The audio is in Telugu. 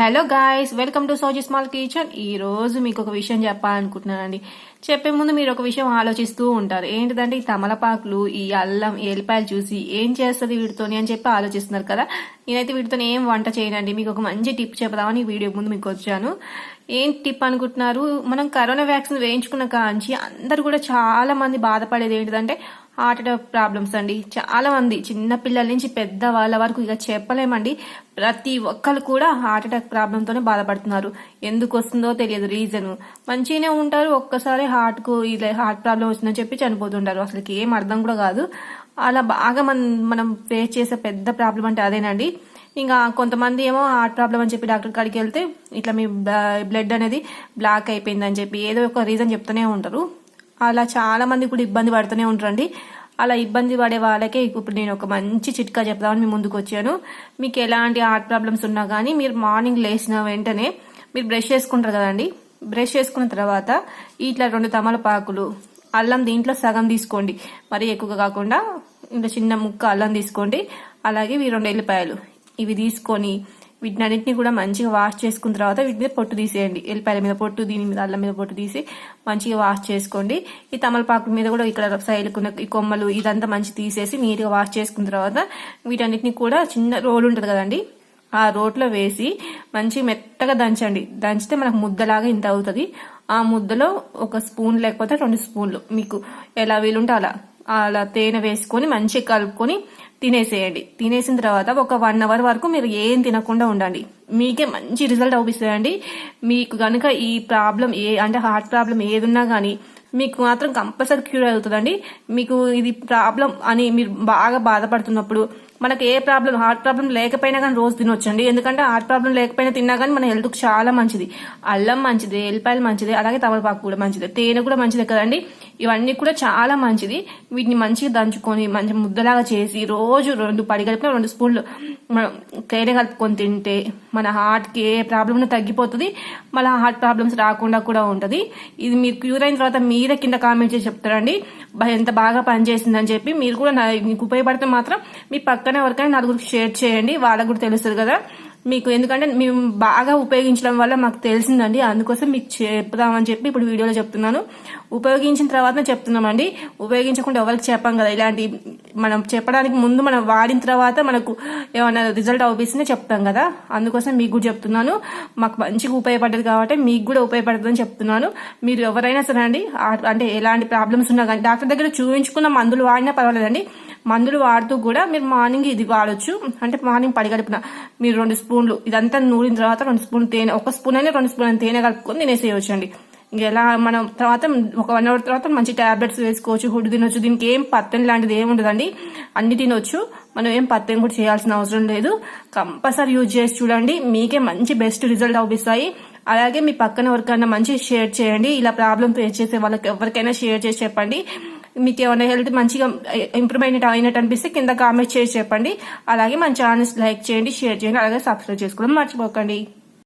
Hello guys welcome to Soji small kitchen ఈ రోజు మీకు ఒక విషయం చెప్పాలనుకుంటున్నానండి. చెప్పే ముందు మీరు ఒక విషయం ఆలోచిస్తూ ఉంటారు. ఏంటిదంటే ఈ తమలపాకులు ఈ అల్లం ఈ ఎల్లిపాయలు చూసి ఏం చేస్తుంది వీటితోని అని చెప్పి ఆలోచిస్తున్నారు కదా. నేనైతే వీటితో ఏం వంట చేయనండి. మీకు ఒక మంచి టిప్ చెప్దామని వీడియో ముందు మీకు వచ్చాను. ఏం టిప్ అనుకుంటున్నారు? మనం కరోనా వ్యాక్సిన్ వేయించుకున్న కాంచి అందరు కూడా చాలా మంది బాధపడేది ఏంటిదంటే హార్ట్ అటాక్ ప్రాబ్లమ్స్ అండి. చాలా మంది చిన్న పిల్లల నుంచి పెద్ద వాళ్ళ వరకు ఇక చెప్పలేమండి. ప్రతి ఒక్కరు కూడా హార్ట్ అటాక్ ప్రాబ్లంతోనే బాధపడుతున్నారు. ఎందుకు వస్తుందో తెలియదు రీజన్ మంచిగానే ఉంటారు ఒక్కసారి హార్ట్కు ఇలా హార్ట్ ప్రాబ్లం వచ్చిందని చెప్పి చనిపోతుంటారు. అసలుకి ఏం అర్థం కూడా కాదు. అలా బాగా మనం మనం ఫేస్ చేసే పెద్ద ప్రాబ్లం అంటే అదేనండి. ఇంకా కొంతమంది ఏమో హార్ట్ ప్రాబ్లం అని చెప్పి డాక్టర్ కాడికి వెళ్తే ఇట్లా మీ బ్లడ్ అనేది బ్లాక్ అయిపోయిందని చెప్పి ఏదో ఒక రీజన్ చెప్తూనే ఉంటారు. అలా చాలా మంది కూడా ఇబ్బంది పడుతూనే ఉంటారండి. అలా ఇబ్బంది పడే వాళ్ళకే ఇప్పుడు నేను ఒక మంచి చిట్కా చెప్దామని మీ ముందుకు వచ్చాను. మీకు ఎలాంటి హార్ట్ ప్రాబ్లమ్స్ ఉన్నా కానీ మీరు మార్నింగ్ లేచిన వెంటనే మీరు బ్రష్ చేసుకుంటారు కదండి. బ్రష్ చేసుకున్న తర్వాత ఇట్లా రెండు తమలపాకులు అల్లం దీంట్లో సగం తీసుకోండి. మరి ఎక్కువగా కాకుండా ఇంత చిన్న ముక్క అల్లం తీసుకోండి. అలాగే ఈ రెండు ఎల్లిపాయలు. ఇవి తీసుకొని వీటిని అన్నింటినీ కూడా మంచిగా వాష్ చేసుకున్న తర్వాత వీటి మీద పొట్టు తీసేయండి. ఎల్లిపాయల మీద పొట్టు దీని మీద అల్లం మీద పొట్టు తీసి మంచిగా వాష్ చేసుకోండి. ఈ తమలపాకు మీద కూడా ఇక్కడ సైలుకున్న ఈ కొమ్మలు ఇదంతా మంచి తీసేసి నీట్గా వాష్ చేసుకున్న తర్వాత వీటన్నిటిని కూడా చిన్న రోలు ఉంటుంది కదండి ఆ రోట్లో వేసి మంచి మెత్తగా దంచండి. దంచితే మనకు ముద్దలాగా ఇంత అవుతుంది. ఆ ముద్దలో ఒక స్పూన్ లేకపోతే రెండు స్పూన్లు. మీకు ఎలా వీలుంటే అలా అలా తేనె వేసుకొని మంచిగా కలుపుకొని తినేసేయండి. తినేసిన తర్వాత ఒక వన్ అవర్ వరకు మీరు ఏం తినకుండా ఉండండి. మీకే మంచి రిజల్ట్ అవుపిస్తుందండి మీకు కనుక ఈ ప్రాబ్లం ఏ అంటే హార్ట్ ప్రాబ్లం ఏదున్నా కానీ మీకు మాత్రం కంపల్సరీ క్యూర్ అవుతుందండి. మీకు ఇది ప్రాబ్లం అని మీరు బాగా బాధపడుతున్నప్పుడు మనకి ఏ ప్రాబ్లం హార్ట్ ప్రాబ్లం లేకపోయినా కానీ రోజు తినొచ్చండి. ఎందుకంటే హార్ట్ ప్రాబ్లం లేకపోయినా తిన్నా కానీ మన హెల్త్కి చాలా మంచిది. అల్లం మంచిది ఎల్లిపాయలు మంచిది అలాగే తమలపాకు కూడా మంచిది. తేనె కూడా మంచిదే కదండి. ఇవన్నీ కూడా చాలా మంచిది. వీటిని మంచిగా దంచుకొని మంచి ముద్దలాగా చేసి రోజు రెండు పడి కలిపిన రెండు స్పూన్లు మనం తేనె కలుపుకొని తింటే మన హార్ట్కి ఏ ప్రాబ్లమ్ తగ్గిపోతుంది. మళ్ళీ హార్ట్ ప్రాబ్లమ్స్ రాకుండా కూడా ఉంటుంది. ఇది మీరు క్యూర్ అయిన తర్వాత మీరే కింద కామెంట్ చేసి చెప్తారండి. ఎంత బాగా పనిచేసిందని చెప్పి మీరు కూడా మీకు ఉపయోగపడితే మాత్రం మీ పక్కన ఎవరికైనా నలుగురికి షేర్ చేయండి. వాళ్ళకు కూడా తెలుస్తుంది కదా. మీకు ఎందుకంటే మేము బాగా ఉపయోగించడం వల్ల మాకు తెలిసిందండి. అందుకోసం మీకు చెప్దామని చెప్పి ఇప్పుడు వీడియోలో చెప్తున్నాను. ఉపయోగించిన తర్వాత చెప్తున్నామండి. ఉపయోగించకుండా ఎవరికి చెప్పాం కదా? ఇలాంటి మనం చెప్పడానికి ముందు మనం వాడిన తర్వాత మనకు ఏమైనా రిజల్ట్ అవుపిస్తుందో చెప్తాం కదా? అందుకోసం మీకు కూడా చెప్తున్నాను. మాకు మంచిగా ఉపయోగపడ్డది కాబట్టి మీకు కూడా ఉపయోగపడుతుందని చెప్తున్నాను. మీరు ఎవరైనా సరే అండి అంటే ఎలాంటి ప్రాబ్లమ్స్ ఉన్నా కానీ డాక్టర్ దగ్గర చూపించుకున్న మందులు వాడినా పర్వాలేదండి. మందులు వాడుతూ కూడా మీరు మార్నింగ్ ఇది వాడచ్చు. అంటే మార్నింగ్ పడిగడిపిన మీరు రెండు స్పూన్లు ఇదంతా నూరిన తర్వాత రెండు స్పూన్ తేనె ఒక స్పూన్ అయినా రెండు స్పూన్ తేనె కలుపుకొని తినేసేయచ్చు అండి ఎలా మనం తర్వాత ఒక వన్ అవర్ తర్వాత మంచి టాబ్లెట్స్ వేసుకోవచ్చు ఫుడ్ తినొచ్చు. దీనికి ఏం పత్తెన్ లాంటిది ఏమి ఉండదండి. అన్ని తినొచ్చు. మనం ఏం పత్తెన్ కూడా చేయాల్సిన అవసరం లేదు. కంపల్సరీ యూజ్ చేసి చూడండి. మీకే మంచి బెస్ట్ రిజల్ట్ అవుపిస్తాయి. అలాగే మీ పక్కన ఎవరికైనా మంచి షేర్ చేయండి. ఇలా ప్రాబ్లం ఫేస్ చేసే వాళ్ళకి ఎవరికైనా షేర్ చేసి చెప్పండి. మీకు ఏమైనా హెల్త్ మంచిగా ఇంప్రూవ్మెంట్ అయినట్టు అనిపిస్తే కింద కామెంట్ చేసి చెప్పండి. అలాగే మన ఛానల్స్ లైక్ చేయండి షేర్ చేయండి అలాగే సబ్స్క్రైబ్ చేసుకోవడం మర్చిపోకండి.